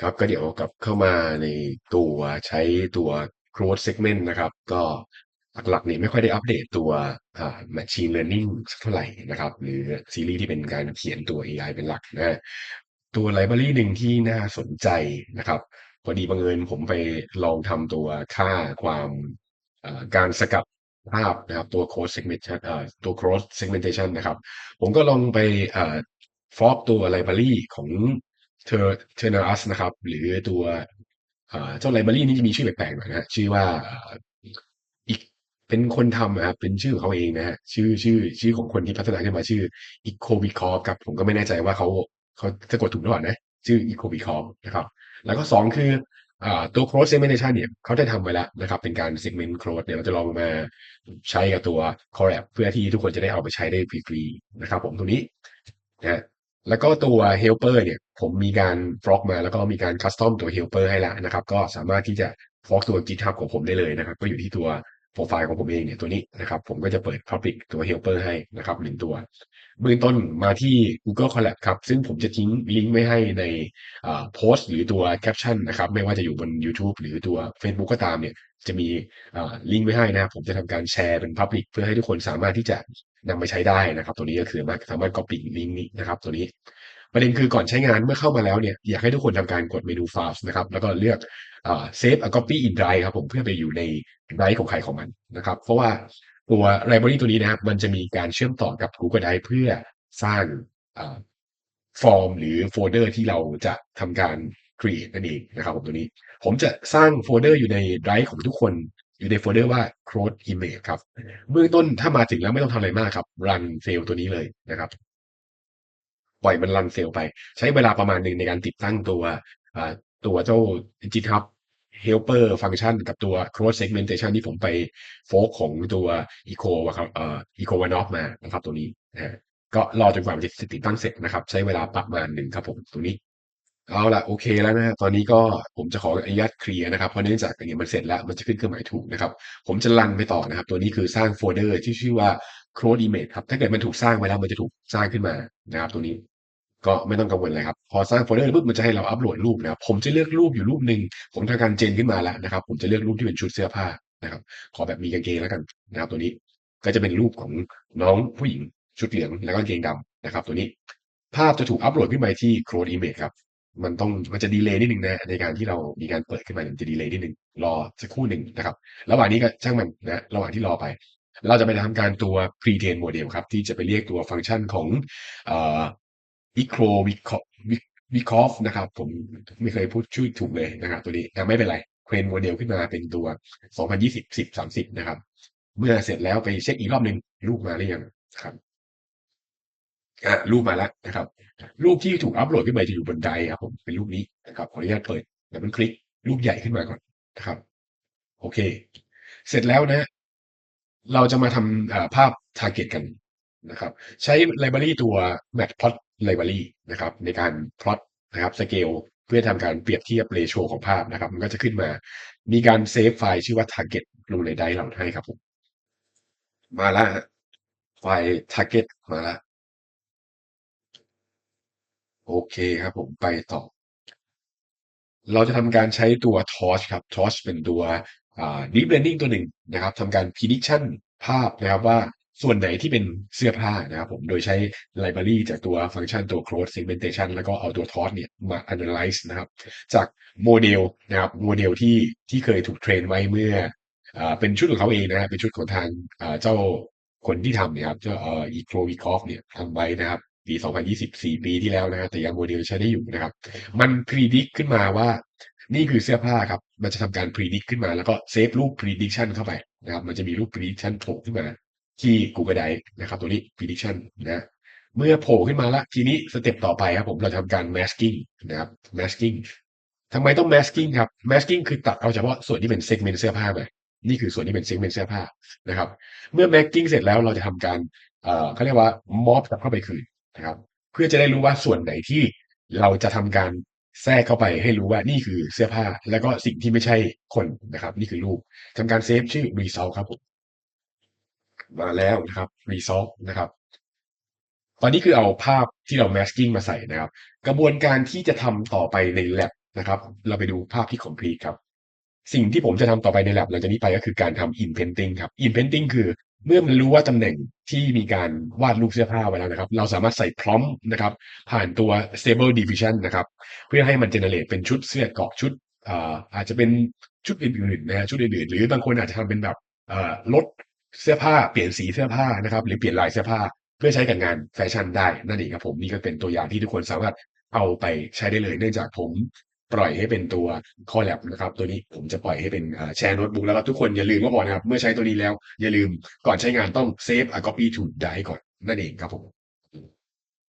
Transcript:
ครับ ก็เดี๋ยวกลับเข้ามาในตัวใช้ตัว growth segment นะครับ ก็หลักๆเนี่ยไม่ค่อยได้อัปเดตตัวอ่า machine learning สักเท่าไหร่นะครับ หรือซีรีส์ที่เป็นการเขียนตัว AI เป็นหลักนะตัว library หนึ่งที่น่าสนใจนะครับ พอดีบังเอิญผมไปลองทำตัวค่าความการสกัดภาพนะครับตัว cross segmentation ตัว cross segmentation นะครับ ผมก็ลองไปฟอกตัวไลบรารีของ เทอร์เทอร์นารัสนะครับ หรือตัวเจ้าไลบรารีนี้จะมีชื่อแปลกๆหน่อยนะชื่อว่าอีกเป็นคนทำนะครับเป็นชื่อของเขาเองนะฮะชื่อชื่อชื่อของคนที่พัฒนาขึ้นมาชื่ออีโควิคอฟครับผมก็ไม่แน่ใจว่าเขาเขาสะกดถูกหรือเปล่านะ ชื่ออีโควิคอฟนะครับ แล้วก็สองคืออตัว cross segmentation เนี่ยเขาได้ทำไว้แล้วนะครับ เป็นการ segment cross เนี่ยเราจะลองมาใช้กับตัว collab เพื่อที่ทุกคนจะได้เอาไปใช้ได้ฟรีๆนะครับผมตรงนี้นะ แล้วก็ตัว helper เนี่ยผมมีการฟล็อกมาแล้วก็มีการคัสตอมตัว helper ให้แล้วนะครับ ก็สามารถที่จะฟล็อกตัว GitHub ของผมได้เลยนะครับ ก็อยู่ที่ตัวโปรไฟล์ของผมเองเนี่ยตัวนี้นะครับ ผมก็จะเปิด public ตัว helper ให้นะครับหนึ่งตัวเบื้องต้นมาที่ Google Colab ครับ ซึ่งผมจะทิ้งลิงก์ไว้ให้ในโพสต์หรือตัวแคปชั่นนะครับ ไม่ว่าจะอยู่บน YouTube หรือตัว Facebook ก็ตามเนี่ย จะมีลิงก์ไว้ให้นะครับผมจะทำการแชร์เป็น Public เพื่อให้ทุกคนสามารถที่จะนำไปใช้ได้นะครับ ตัวนี้ก็คือสามารถ copy ลิงก์นี้นะครับ ตัวนี้ประเด็นคือก่อนใช้งานเมื่อเข้ามาแล้วเนี่ยอยากให้ทุกคนทำการกดเมนู Files นะครับ แล้วก็เลือก Save a copy in Drive ครับผมเพื่อไปอยู่ใน Drive ของใครของมันนะครับ เพราะว่าตัว Library ตัวนี้นะครับ มันจะมีการเชื่อมต่อกับ Google Drive เพื่อสร้างฟอร์มหรือโฟลเดอร์ที่เราจะทำการ create นั่นเองนะครับผมตัวนี้ ผมจะสร้างโฟลเดอร์อยู่ใน Drive ของทุกคนอยู่ในโฟลเดอร์ว่า Code Image ครับเบื้องต้นถ้ามาถึงแล้วไม่ต้องทำอะไรมากครับ run เซลตัวนี้เลยนะครับ ปล่อยมันรันเซลไป ใช้เวลาประมาณหนึ่งในการติดตั้งตัวตัวเจ้า GitHub helper ฟังก์ชันกับตัว cross segmentation ที่ผมไปโฟกของตัว eco ครับเอ่อ eco one off มานะครับตัวนี้นะก็รอจนกว่ามันจะติดตั้งเสร็จนะครับ ใช้เวลาประมาณหนึ่งครับผมตรงนี้ เอาละโอเคแล้วนะตอนนี้ก็ผมจะขออนุญาตเคลียร์นะครับเพราะเนื่องจากอันนี้มันเสร็จแล้วมันจะขึ้นเครื่องหมายถูกนะครับ ผมจะรันไปต่อนะครับ ตัวนี้คือสร้างโฟลเดอร์ที่ชื่อว่า code image ครับถ้าเกิดมันถูกสร้างไว้แล้วมันจะถูกสร้างขึ้นมานะครับ ตัวนี้ก็ไม่ต้องกังวลเลยครับ พอสร้างโฟลเดอร์ปุ๊บมันจะให้เราอัปโหลดรูปนะครับผมจะเลือกรูปอยู่รูปหนึ่งผมทำการเจนขึ้นมาแล้วนะครับ ผมจะเลือกรูปที่เป็นชุดเสื้อผ้านะครับ ขอแบบมีกางเกงแล้วกันนะครับ ตัวนี้ก็จะเป็นรูปของน้องผู้หญิงชุดเหลืองแล้วก็กางเกงดำนะครับ ตัวนี้ภาพจะถูกอัปโหลดขึ้นไปที่ Code Image ครับ มันต้องมันจะดีเลย์นิดนึงนะในการที่เรามีการเปิดขึ้นมามันจะดีเลย์นิดนึงรอสักครู่หนึ่งนะครับระหว่างนี้ก็ช่างมันนะระหว่างที่รอไป เราจะไปทำการตัว pre-train model ครับ ที่จะไปเรียกตัวฟังก์ชันของเอ่อ Icro v i c o f นะครับ ผมไม่เคยพูดชื่อถูกเลยนะครับตัวนี้แต่ไม่เป็นไรเครนโมเดลขึ้นมาเป็นตัว 2020 10 30 นะครับ เมื่อเสร็จแล้วไปเช็คอีกรอบหนึ่งรูปมาหรือยังครับ อะรูปมาแล้วนะครับ รูปที่ถูกอัปโหลดขึ้นไปจะอยู่บนไดครับผมเป็นรูปนี้นะครับขออนุญาตเปิดแล้วมันคลิกรูปใหญ่ขึ้นมาก่อนนะครับ โอเค เสร็จแล้วนะ เราจะมาทำภาพ target กันนะครับ ใช้ library ตัว matplot library นะครับ ในการ plot นะครับ scale เพื่อทำการเปรียบเทียบ ratio ของภาพนะครับ มันก็จะขึ้นมา มีการเซฟไฟล์ชื่อว่า target ลงในไดเราให้ครับผมมาแล้วไฟล์ target มาแล้ว โอเคครับผมไปต่อ เราจะทำการใช้ตัว torch ครับ torch เป็นตัว deep learning ตัวหนึ่งนะครับทำการ prediction ภาพนะครับว่าส่วนไหนที่เป็นเสื้อผ้านะครับผม โดยใช้ library จากตัวฟังก์ชันตัว cross segmentation แล้วก็เอาตัว torch เนี่ยมา analyze นะครับ จากโมเดลนะครับโมเดลที่ที่เคยถูกเทรนไว้เมื่อเป็นชุดของเขาเองนะครับเป็นชุดของทางเจ้าคนที่ทำเนี่ยครับเจ้าอ่อ e c r o v i k o f เนี่ยทำไว้นะครับ ปี 2024 ปีที่แล้วนะครับแต่ยังโมเดลใช้ได้อยู่นะครับ มัน predict ขึ้นมาว่านี่คือเสื้อผ้าครับ มันจะทำการ predict ขึ้นมาแล้วก็เซฟรูป prediction เข้าไปนะครับ มันจะมีรูป prediction โผล่ขึ้นมาที่ Google Drive นะครับ ตัวนี้ prediction นะเมื่อโผล่ขึ้นมาแล้วทีนี้สเต็ปต่อไปครับผมเราทำการ masking นะครับ masking ทำไมต้อง masking ครับ masking คือตัดเอาเฉพาะส่วนที่เป็น segment เสื้อผ้าไปนี่คือส่วนที่เป็น segment เสื้อผ้านะครับ เมื่อ masking เสร็จแล้วเราจะทำการเอ่อเขาเรียกว่า mob กลับเข้าไปคืน นะครับ เพื่อจะได้รู้ว่าส่วนไหนที่เราจะทำการแทรกเข้าไปให้รู้ว่านี่คือเสื้อผ้า แล้วก็สิ่งที่ไม่ใช่คนนะครับ นี่คือรูปทำการเซฟชื่อ result ครับผมมาแล้วนะครับ result นะครับ ตอนนี้คือเอาภาพที่เรา masking มาใส่นะครับ กระบวนการที่จะทำต่อไปใน lab นะครับ เราไปดูภาพที่ complete ครับ สิ่งที่ผมจะทำต่อไปใน lab หลังจากนี้ไปก็คือการทำ inpainting ครับ inpainting คือ เมื่อมันรู้ว่าตำแหน่งที่มีการวาดรูปเสื้อผ้าไว้แล้วนะครับ เราสามารถใส่ prompt นะครับ ผ่านตัว stable diffusion นะครับ เพื่อให้มัน generate เป็นชุดเสื้อเกาะชุดอาอาจจะเป็นชุดอื่นๆนะฮะชุดอื่นๆ หรือบางคนอาจจะทำเป็นแบบลดเสื้อผ้าเปลี่ยนสีเสื้อผ้านะครับ หรือเปลี่ยนลายเสื้อผ้า เพื่อใช้กับงานแฟชั่นได้นั่นเองครับผมนี่ก็เป็นตัวอย่างที่ทุกคนสามารถเอาไปใช้ได้เลยเนื่องจากผม ปล่อยให้เป็นตัว collab นะครับ ตัวนี้ผมจะปล่อยให้เป็นแชร์โน้ตบุ๊กแล้วก็ทุกคนอย่าลืมก่อนะครับ เมื่อใช้ตัวนี้แล้ว อย่าลืมก่อนใช้งานต้อง save a copy to drive ก่อนนั่นเองครับผม